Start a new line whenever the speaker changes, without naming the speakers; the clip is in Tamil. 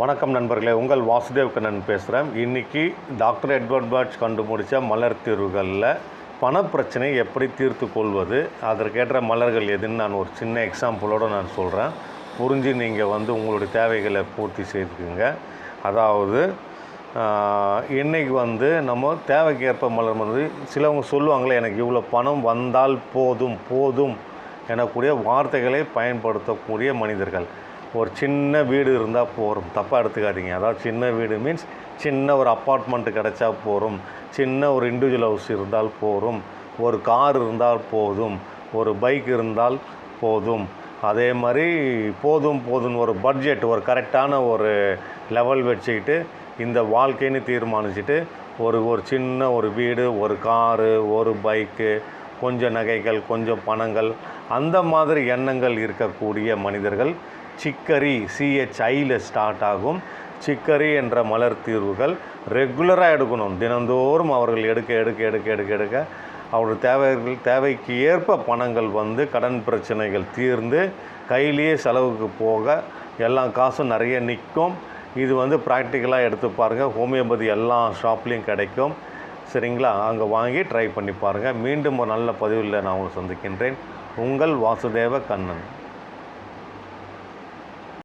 வணக்கம் நண்பர்களே உங்கள் வாசுதேவ் கண்ணன் பேசுகிறேன் இன்றைக்கி டாக்டர் எட்வர்ட் பர்ட்ஸ் கண்டுபிடிச்ச மலர் தீர்வுகளில் பணப்பிரச்சனை எப்படி தீர்த்து கொள்வது அதற்கேற்ற மலர்கள் எதுன்னு நான் ஒரு சின்ன எக்ஸாம்பிளோடு நான் சொல்கிறேன் புரிஞ்சு நீங்கள் வந்து உங்களுடைய தேவைகளை பூர்த்தி செய்துக்குங்க. அதாவது இன்றைக்கி வந்து நம்ம தேவைக்கேற்ப மலர் வந்து சிலவங்க சொல்லுவாங்களே எனக்கு இவ்வளோ பணம் வந்தால் போதும் போதும் எனக்கூடிய வார்த்தைகளை பயன்படுத்தக்கூடிய மனிதர்கள். ஒரு சின்ன வீடு இருந்தால் போதும் தப்பாக எடுத்துக்காதீங்க. அதாவது சின்ன வீடு மீன்ஸ் சின்ன ஒரு அப்பார்ட்மெண்ட் கிடைச்சா போதும் சின்ன ஒரு இண்டிவிஜுவல் ஹவுஸ் இருந்தால் போதும் ஒரு கார் இருந்தால் போதும். ஒரு பைக் இருந்தால் போதும். அதே மாதிரி போதும் போதும் ஒரு பட்ஜெட் ஒரு கரெக்டான ஒரு லெவல் வச்சுக்கிட்டு இந்த வாழ்க்கைன்னு தீர்மானிச்சுட்டு ஒரு ஒரு சின்ன ஒரு வீடு ஒரு காரு ஒரு பைக்கு கொஞ்சம் நகைகள் கொஞ்சம் பணங்கள் அந்த மாதிரி எண்ணங்கள் இருக்கக்கூடிய மனிதர்கள் சிக்கரி சிஹெச்ஐயில் ஸ்டார்ட் ஆகும். சிக்கரி என்ற மலர் தீர்வுகள் ரெகுலராக எடுக்கணும். தினந்தோறும் அவர்கள் எடுக்க எடுக்க எடுக்க எடுக்க எடுக்க அவருடைய தேவைகள் தேவைக்கு ஏற்ப பணங்கள் வந்து கடன் பிரச்சனைகள் தீர்ந்து கையிலேயே செலவுக்கு போக எல்லா காசும் நிறைய நிற்கும். இது வந்து ப்ராக்டிக்கலாக எடுத்து பாருங்கள் ஹோமியோபதி எல்லா ஷாப்லேயும் கிடைக்கும். சரிங்களா? அங்கே வாங்கி ட்ரை பண்ணி பாருங்கள் மீண்டும் ஒரு நல்ல பதிவில் நான் உங்களை சந்திக்கின்றேன். உங்கள் வாசுதேவ கண்ணன்.